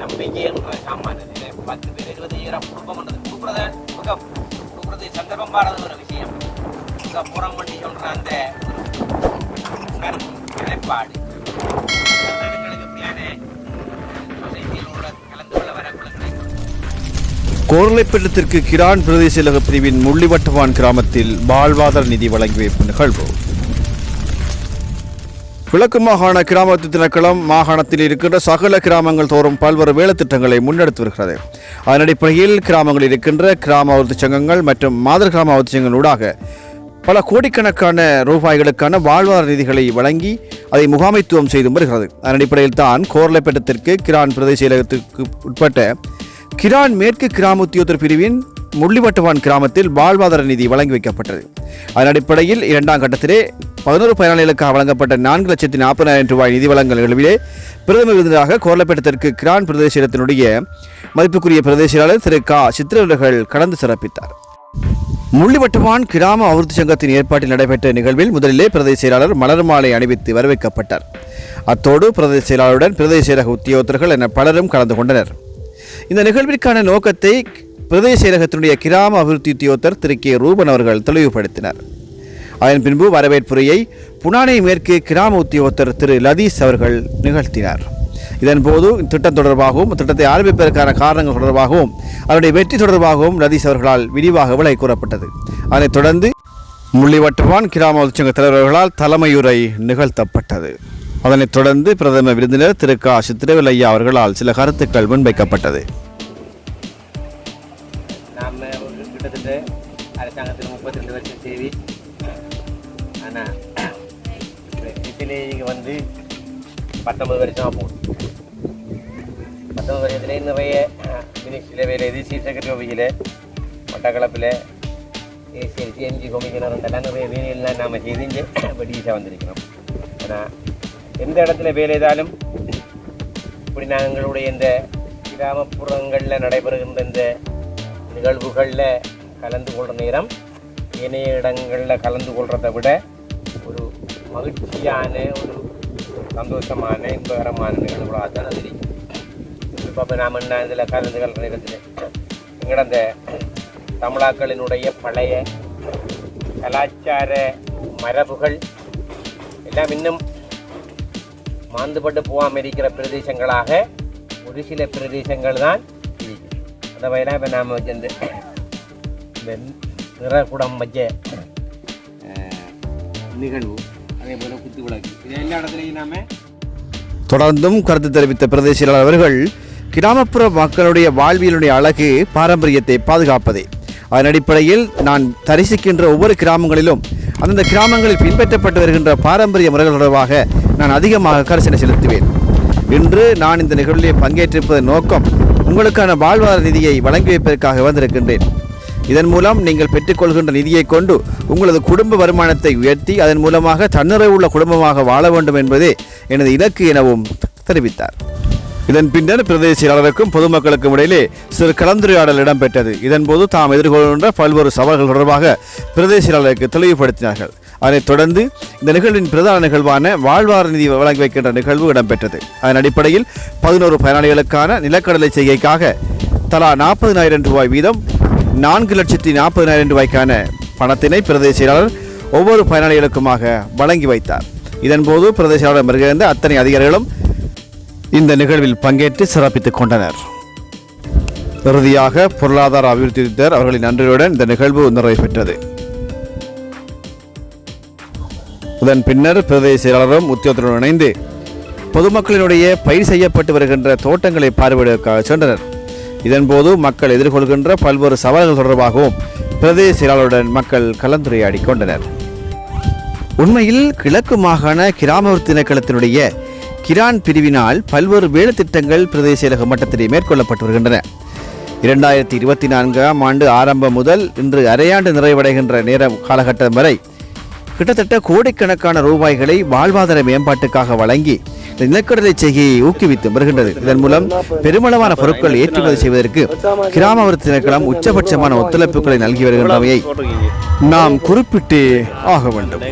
நம்பிக்கை என்ற சாமானியத்திலே பத்து பேர் இருபது ஈரம் குடும்பம் என்றது கொடுக்குறத மிக கொடுக்குறது சந்தர்ப்பம் பாடுறது ஒரு விஷயம் மிக புறம் பண்ணி சொல்ற அந்த நிலைப்பாடு எங்களுக்கு கோர்லைப்பள்ளத்திற்கு கிரான் பிரதேச செயலக பிரிவின் முள்ளிவட்டவான் கிராமத்தில் வாழ்வாதார நிதி வழங்கி வைப்பு நிகழ்வு. கிழக்கு மாகாண கிராமத்து தினக்களம் மாகாணத்தில் இருக்கின்ற சகல கிராமங்கள் தோறும் பல்வேறு வேலைத்திட்டங்களை முன்னெடுத்து வருகிறது. அதன் அடிப்படையில் கிராமங்களில் இருக்கின்ற கிராம அபிவிருத்தி சங்கங்கள் மற்றும் மாதர் கிராம அபிவிருத்தி சங்கங்களூடாக பல கோடிக்கணக்கான ரூபாய்களுக்கான வாழ்வாதார நிதிகளை வழங்கி அதை முகாமைத்துவம் செய்து வருகிறது. அதன் அடிப்படையில் தான் கோர்லைப்பட்டத்திற்கு கிரான் பிரதேச செயலகத்துக்கு உட்பட்ட கிரான் மேற்கு கிராம உத்தியோகத்தர் பிரிவின் முள்ளிவட்டுவான் கிராமத்தில் வாழ்வாதார நிதி வழங்கி வைக்கப்பட்டது. அதன் அடிப்படையில் இரண்டாம் கட்டத்திலே பதினோரு பயனாளிகளுக்காக வழங்கப்பட்ட நான்கு லட்சத்தி நாற்பதாயிரம் ரூபாய் நிதி வழங்கல் நிகழ்விலே பிரதம விருந்தினராக கோர்லப்பேட்டத்திற்கு கிரான் பிரதேசத்தினுடைய மதிப்புக்குரிய பிரதேசியாளர் திரு கா. சித்திரவர்கள் கலந்து சிறப்பித்தார். முள்ளிவட்டுவான் கிராம அபிவிருத்தி சங்கத்தின் ஏற்பாட்டில் நடைபெற்ற நிகழ்வில் முதலிலே பிரதேச செயலாளர் மலர் மாலை அணிவித்து வரவேற்கப்பட்டார். அத்தோடு பிரதேச செயலாளருடன் பிரதேச செயலக உத்தியோகத்தர்கள் என பலரும் கலந்து கொண்டனர். இந்த நிகழ்விற்கான நோக்கத்தை பிரதேச செயலகத்தினுடைய கிராம அபிவிருத்தி உத்தியோகத்தர் திரு கே ரூபன் அவர்கள் தெளிவுபடுத்தினர். அதன் பின்பு வரவேற்புரையை புனானை மேற்கு கிராம உத்தியோகத்தர் திரு லதீஷ் அவர்கள் நிகழ்த்தினார். இதன்போது திட்டம் தொடர்பாகவும் திட்டத்தை ஆரம்பிப்பதற்கான காரணங்கள் தொடர்பாகவும் அதனுடைய வெற்றி தொடர்பாகவும் லதீஷ் அவர்களால் விரிவாக விலை கூறப்பட்டது. அதனைத் தொடர்ந்து முள்ளிவட்டவான் கிராம உச்சங்க தலைவர்களால் தலைமையுரை நிகழ்த்தப்பட்டது. அதனைத் தொடர்ந்து பிரதம விருந்தினர் திரு க. சித்திரவிலையா அவர்களால் சில கருத்துக்கள் முன்வைக்கப்பட்டது. கிட்டத்தட்ட அரசாங்கத்தில் முப்பத்தி ரெண்டு வருஷம் சேவி. ஆனால் இதிலே வந்து பத்தொம்பது வருஷமாக போகுது பத்தொம்பது வருஷத்துல நிறைய மினிஸ்ட்ரியில் வேலை இது சீஃப் செக்ரட்டரி ஆஃபீஸில் மட்டக்களப்பில் ஏசிஎல்சி என்ஜி கமிஷனர் எல்லாம் நிறைய வேலையெல்லாம் நாம் செய்து வெடிசாக வந்திருக்கிறோம். ஆனால் எந்த இடத்துல வேலை செய்தாலும் இப்படி நாங்களுடைய இந்த கிராமப்புறங்களில் நடைபெறுகின்ற இந்த நிகழ்வுகளில் கலந்து கொள்கிற நேரம். ஏனைய இடங்களில் கலந்து கொள்கிறத விட ஒரு மகிழ்ச்சியான ஒரு சந்தோஷமான இன்பகரமான நிகழ்வுகளாக தான் அது இருக்கும். இப்போ நாம் என்ன இதில் கலந்து கொள்கிற நேரத்தில்? எங்களோட அந்த தமிழாக்களினுடைய பழைய கலாச்சார மரபுகள் எல்லாம் இன்னும் மாந்துபட்டு போகாமல் இருக்கிற பிரதேசங்களாக ஒரு சில பிரதேசங்கள் தான் இருக்குது அந்த வகையில் இப்போ நாம் வச்ச நிறகுடம் வச்ச நிகழ்வு. அதே போல் குத்து விளக்கு. இது எல்லா இடத்துலையும் நாம தொடர்ந்தும் கருத்து தெரிவித்த பிரதேச செயலாளர் அவர்கள் கிராமப்புற மக்களுடைய வாழ்வியலுடைய அழகு பாரம்பரியத்தை பாதுகாப்பதே. அதன் அடிப்படையில் நான் தரிசிக்கின்ற ஒவ்வொரு கிராமங்களிலும் அந்தந்த கிராமங்களில் பின்பற்றப்பட்டு வருகின்ற பாரம்பரிய முறைகள் தொடர்பாக நான் அதிகமாக கரிசனை செலுத்துவேன். இன்று நான் இந்த நிகழ்விலே பங்கேற்றிருப்பதன் நோக்கம் உங்களுக்கான வாழ்வாதார நிதியை வழங்கி வைப்பதற்காக வந்திருக்கின்றேன். இதன் மூலம் நீங்கள் பெற்றுக்கொள்கின்ற நிதியை கொண்டு உங்களது குடும்ப வருமானத்தை உயர்த்தி அதன் மூலமாக தன்னிறைவுள்ள குடும்பமாக வாழ வேண்டும் என்பதே எனது இலக்கு எனவும் தெரிவித்தார். இதன் பின்னர் பிரதேச செயலாளருக்கும் பொதுமக்களுக்கும் இடையிலே சிறு கலந்துரையாடல் இடம்பெற்றது. இதன்போது தாம் எதிர்கொள்கின்ற பல்வேறு சவால்கள் தொடர்பாக பிரதேச செயலாளருக்கு தெளிவுபடுத்தினார்கள். அதனைத் தொடர்ந்து இந்த நிகழ்வின் பிரதான நிகழ்வான வாழ்வார நிதி வழங்கி வைக்கின்ற நிகழ்வு இடம்பெற்றது. அதன் அடிப்படையில் பதினோரு பயனாளிகளுக்கான நிலக்கடலை செய்கைக்காக தலா நாற்பதினாயிரம் ரூபாய் வீதம் நான்கு லட்சத்தி நாற்பதினாயிரம் ரூபாய்க்கான பணத்தினை பிரதேச செயலாளர் ஒவ்வொரு பயனாளிகளுக்குமாக வழங்கி வைத்தார். இதன்போது பிரதேச செயலாளர் அத்தனை அதிகாரிகளும் இந்த நிகழ்வில் பங்கேற்று சிறப்பித்துக் கொண்டனர். இறுதியாக பொருளாதார அபிவிருத்தித்தர் அவர்களின் நன்றியுடன் இந்த நிகழ்வு நிறைவு பெற்றது. இதன் பின்னர் பிரதேச செயலாளரும் உத்தியோகத்துடன் இணைந்து பொதுமக்களினுடைய பயிர் செய்யப்பட்டு வருகின்ற தோட்டங்களை பார்வையிடுவதற்காக சென்றனர். இதன்போது மக்கள் எதிர்கொள்கின்ற பல்வேறு சவால்கள் தொடர்பாகவும் பிரதேச செயலாளருடன் மக்கள் கலந்துரையாடி கொண்டனர். உண்மையில் கிழக்கு மாகாண கிராம திணைக்களத்தினுடைய கிரான் பிரிவினால் பல்வேறு வேலைத்திட்டங்கள் பிரதேச செயலக மட்டத்திலே மேற்கொள்ளப்பட்டு வருகின்றன. இரண்டாயிரத்தி இருபத்தி நான்காம் ஆண்டு ஆரம்பம் முதல் இன்று அரையாண்டு நிறைவடைகின்ற நேரம் காலகட்டம் வரை கிட்டத்தட்ட கோடிக்கணக்கான ரூபாய்களை வாழ்வாதார மேம்பாட்டுக்காக வழங்கி இந்த நிலக்கடலை செய்கையை ஊக்குவித்து வருகின்றது. இதன் மூலம் பெருமளவான பொருட்கள் ஏற்றுமதி செய்வதற்கு கிராம திணைக்களம் உச்சபட்சமான ஒத்துழைப்புகளை நல்கி வருகின்றமையை நாம் குறிப்பிட்டு ஆக வேண்டும்.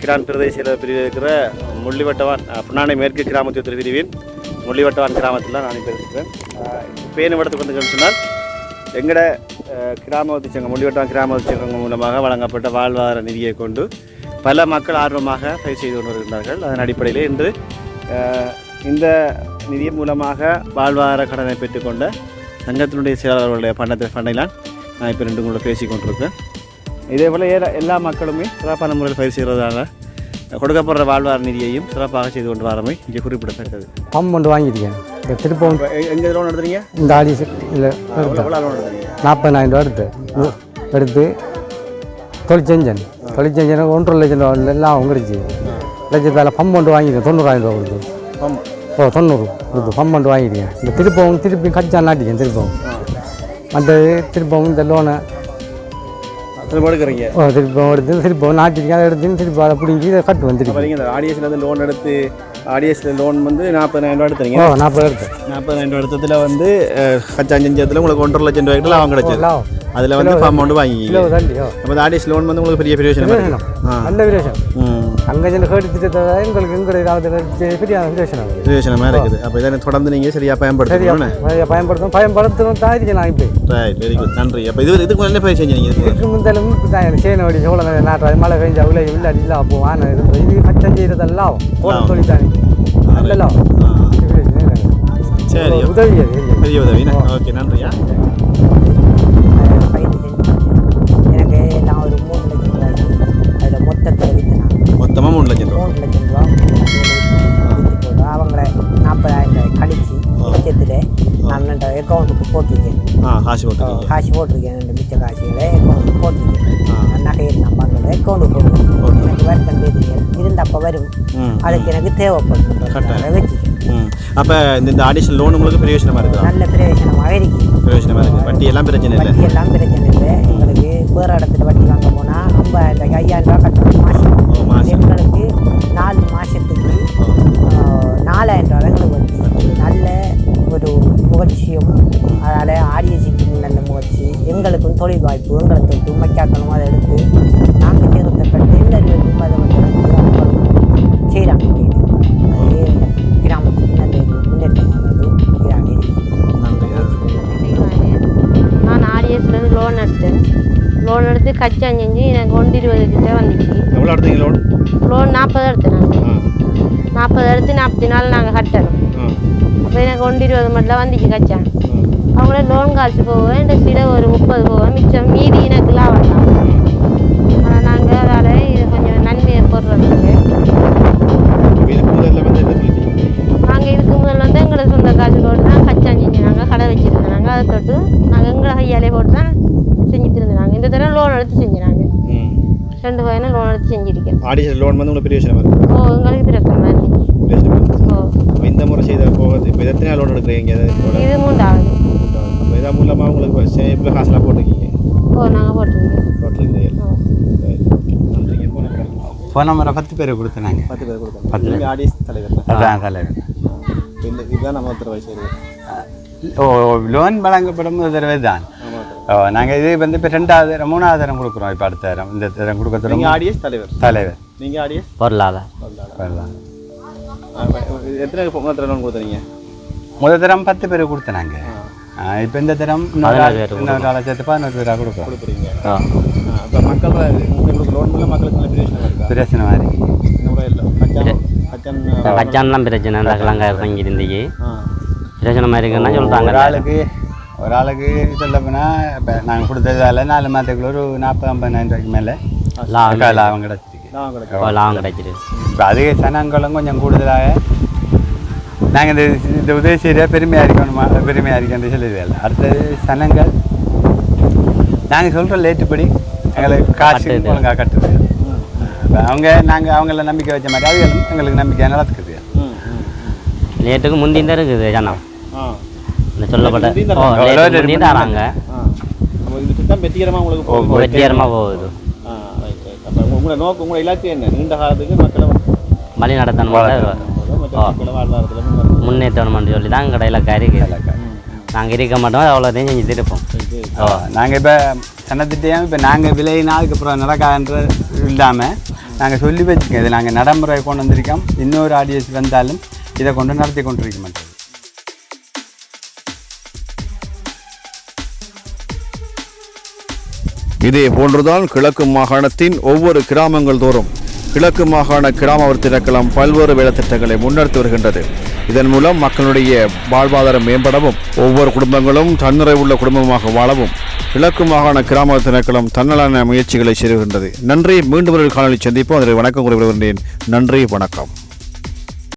கிரான் பிரதேச பிரிவில் இருக்கிற முள்ளிவட்டவான் அஹ், புன்னானை மேற்கு கிராமத்தில் பிரிவின் முள்ளிவட்டவான் கிராமத்தில் நான் இப்போ இருக்கிறேன். இப்போ இடத்துக்கு வந்து சொன்னால் எங்களோட அஹ், கிராம சங்கம் முள்ளிவட்டவான் கிராம சங்கம் மூலமாக வழங்கப்பட்ட வாழ்வாதார நிதியை கொண்டு பல மக்கள் ஆர்வமாக பயிர் செய்து கொண்டு வருகின்றார்கள். அதன் அடிப்படையில் இன்று இந்த நிதி மூலமாக வாழ்வாதார கடனை பெற்றுக்கொண்ட சங்கத்தினுடைய செயலாளர்களுடைய பண்டத்தை பண்ணையிலான் நான் இப்போ ரெண்டு உங்களை பேசி கொண்டிருக்கேன். இதே போல் ஏ எல்லா மக்களுமே சிறப்பான முறையில் பயிர் செய்கிறதால கொடுக்கப்படுற வாழ்வாதார நிதியையும் சிறப்பாக செய்து கொண்டு வரமை இங்கே குறிப்பிடத்தக்கது. பம்ப் ஒன்று வாங்கியிருக்கேன். இந்த திருப்பம் எங்கே லோன் எடுத்துறீங்க? இந்த ஆடி இல்லை நாற்பதாயிரம் ரூபா எடுத்து எடுத்து தொழில் செஞ்சேன் தொழில் செஞ்சேன் ஒன்றரை லட்சம் ரூபா எல்லாம் வந்துடுச்சு லட்சம் வேலை பம்ப் ஒன்று வாங்கியிருக்கேன் தொண்ணூறாயிரம் ரூபா கொடுத்து. ஓ தொண்ணூறு கொடுத்து பம்ப் ஒன்று வாங்கியிருக்கேன் இந்த திருப்பவும் திருப்பி கச்சா நாட்டிக்கேன் திருப்பவும். மற்றது திருப்பவும் இந்த லோனை திரும்ப எடுக்கிறீங்க? ஓ திருப்பம் எடுத்து திருப்பவும் நாட்டிருக்கேன் அதை எடுத்து திருப்பி அதை பிடிங்கி இதை கட்டு வந்துருக்கு இருந்து லோன் எடுத்து ஆடிஎஸ்ல லோன் வந்து நாற்பதாயிரம் ரூபா எடுத்துறீங்க ஓ நாற்பது எடுத்து நாற்பதாயிரம் ரூபா எடுத்ததில் வந்து அஹ், கச்சா செஞ்சதில் உங்களுக்கு ஒன்றரை லட்சம் ரூபாய்க்கு லாபம் கிடைச்சது. அதில் வந்து அமௌண்ட் ஓ அப்போ ஆடிஎஸ் லோன் வந்து உங்களுக்கு பெரிய இருக்கு ஆ நல்ல விரேஷம் ம் அங்கே சென்று கேட்டு திட்டத்தை எங்களுக்கு எங்களுடைய பெரிய ஆகுது பிரயோஜனமாக இருக்குது அப்போ இதை தொடர்ந்து நீங்கள் சரியாக பயன்படுத்தணும் பயன்படுத்தும் பயன்படுத்தணும் தான் இருக்கேன் நான் இப்போ வெரி குட் நன்றி அப்போ இது இதுக்கு என்ன பயிர் செஞ்சீங்க இதுக்கு முந்தாலும் தான் சேனை வடி சோளம் நாட்டு மழை பெஞ்சா உள்ள இல்லை இல்லை அப்போ வான இது கச்சம் செய்கிறதெல்லாம் போன தொழில் தானே ஆ. சரி உதவி பெரிய. உதவிண்ணா ஓகே நன்றியா எனக்கு நான் ஒரு மூணு லட்சம் ரூபாய் அதில் மொத்தத்தில் விற்றுனாங்க மொத்தமாக மூணு லட்சம் ரூபா மூணு லட்சம் ரூபா. விற்று போட்டு அவங்கள நாற்பதாயிரம் ரூபாய் கழிச்சு நான் அக்கௌண்ட்டுக்கு போட்டிருக்கேன் காசு போட்டிருக்கேன். ரெண்டு மிச்ச காசுகளை அக்கௌண்ட்டுக்கு போட்டிருக்கேன். இருந்தப்போ வரும். அதுக்கு எனக்கு தேவைப்படும். அப்போ இந்த ஆடிஷன் லோன் உங்களுக்கு பிரயோஜனமாக இருக்குதா நல்ல பிரயோஜனமாக இருக்கு. பிரயோஜனமாக இருக்குது வட்டி எல்லாம் பிரச்சனை இல்லை. வட்டி எல்லாம் பிரச்சனை இல்லை. எங்களுக்கு வேறு இடத்துல வட்டி வாங்க போனால் ஐம்பதாயிரம் ஐயாயிரம் ரூபா கட்டணும் மாதம் மாதம் எங்களுக்கு நாலு மாதத்துக்கு லோன் எடுத்து கச்சா செஞ்சு எனக்கு ஒன்று இருபது கிட்ட வந்துச்சு. எவ்வளோ எடுத்தீங்க லோன்? லோன் நாற்பது எடுத்தேன் நாங்கள் நாற்பது எடுத்து நாற்பத்தி நாலு நாங்கள் கட்டணும் அப்போ எனக்கு ஒன்று இருபது மட்டும் வந்துச்சு கச்சா ஆ. அவங்கள லோன் காசு போவேன் இந்த சிலை ஒரு முப்பது போவேன் மிச்சம் மீதி எனக்கு ஆடிஷன் லோன் வந்து உங்களுக்கு பிரயோஜனமாக இருக்குது ஓ எங்களுக்கு பிரச்சனை ஓ அப்போ இந்த முறை செய்த போகுது இப்போ எத்தனை லோன் எடுக்கிறீங்க இது மூன்றாவது அப்போ இதன் மூலமாக உங்களுக்கு சேஃபில் காசுலாம் போட்டிருக்கீங்க ஓ நாங்கள் போட்டிருக்கோம் போட்டிருக்கீங்க ஓ நன்றிங்க போன ஃபோன் நம்பரை பத்து பேர் கொடுத்தனாங்க பத்து பேர் கொடுத்தாங்க நீங்கள் ஆடியன்ஸ் தலைவர் அதான் தலைவர் இந்த இதுதான் நம்ம ஒருத்தர் வயசு ஓ லோன் வழங்கப்படும் ஒரு தடவை தான் நாங்கள் இது வந்து இப்போ ரெண்டாவது தரம் மூணாவது தரம் கொடுக்குறோம் இப்போ அடுத்த தரம் இந்த தரம் கொடுக்க தரம் ஆடியன்ஸ் தலைவர். தலைவர். நீங்கள் ஆடியன்ஸ் பொருளாதார. வரலாம் எத்தனை முதல் லோன் கொடுத்துறீங்க முதல் தரம் பத்து பேர் கொடுத்தனாங்க இப்போ இந்த தரம் இன்னொரு ஆள் சேர்த்து பதினோரு பேராக கொடுக்குறோம். கொடுக்குறீங்க. அப்போ மக்கள் உங்களுக்கு லோன் மூலம் மக்களுக்கு பிரச்சனை மாதிரி கச்சான் கச்சான்லாம் பிரச்சனை இருந்துச்சு ஆ. பிரச்சனை மாதிரி இருக்குன்னா சொல்கிறாங்க ஆளுக்கு ஒரு ஆளுக்கு சொல்ல போனால் இப்போ நாங்கள் கொடுத்ததால நாலு மாதத்துக்குள்ள ஒரு நாற்பது ஐம்பதாயிரம் ரூபாய்க்கு மேலே லாபம் லாபம் கிடச்சிருக்கு லாபம் கிடைச்சிது இப்போ அதிக சனங்களும் கொஞ்சம் கூடுதலாக நாங்கள் இந்த இந்த உதவி செய்கிற பெருமையாக இருக்கணுமா பெருமையாக இருக்கணும் சொல்லுறதில்ல அடுத்தது சனங்கள் நாங்கள் சொல்கிற லேட்டுப்படி எங்களுக்கு காசு. ஒழுங்காக இப்ப அவங்க நாங்கள் அவங்கள நம்பிக்கை வச்ச மாதிரி அவங்களும் எங்களுக்கு நம்பிக்கை நடத்துக்குது லேட்டுக்கு முந்தி தான் இருக்குது ஜனம் சொல்லப்பட்ட திட்டம் வெற்றிகரமாக உங்களுக்கு போகுது. உங்களோட நோக்கம் உங்களோட இலக்கு என்ன? நீண்ட காலத்துக்கு மக்களை வழி நடத்தணும் முன்னேறணும். முன்னேற்றணும்னு சொல்லி தான் கடையில் கறி. நாங்கள் இருக்க மாட்டோம் அவ்வளோதையும் செஞ்சு இருப்போம். ஓ. நாங்கள் இப்போ சனத்திட்டையும் இப்போ நாங்கள் விலையினா அதுக்கப்புறம் நடக்காதுன்ற இல்லாமல் நாங்கள் சொல்லி வச்சுக்கோங்க. இதை நாங்கள் நடைமுறை கொண்டு வந்திருக்கோம். இன்னொரு ஆடியன்ஸ் வந்தாலும் இதை கொண்டு நடத்தி கொண்டிருக்க மாட்டோம். இதே போன்றுதான் கிழக்கு மாகாணத்தின் ஒவ்வொரு கிராமங்கள் தோறும் கிழக்கு மாகாண கிராம திணைக்களம் பல்வேறு வேலைத்திட்டங்களை முன்னெடுத்து வருகின்றது. இதன் மூலம் மக்களுடைய வாழ்வாதாரம் மேம்படவும் ஒவ்வொரு குடும்பங்களும் தன்னிறைவுள்ள குடும்பமாக வாழவும் கிழக்கு மாகாண கிராம திணைக்களம் தன்னலான முயற்சிகளை செய்கின்றது நன்றி மீண்டும் ஒரு காணொலி சந்திப்போம். அதில் வணக்கம் கூறி நன்றி வணக்கம்.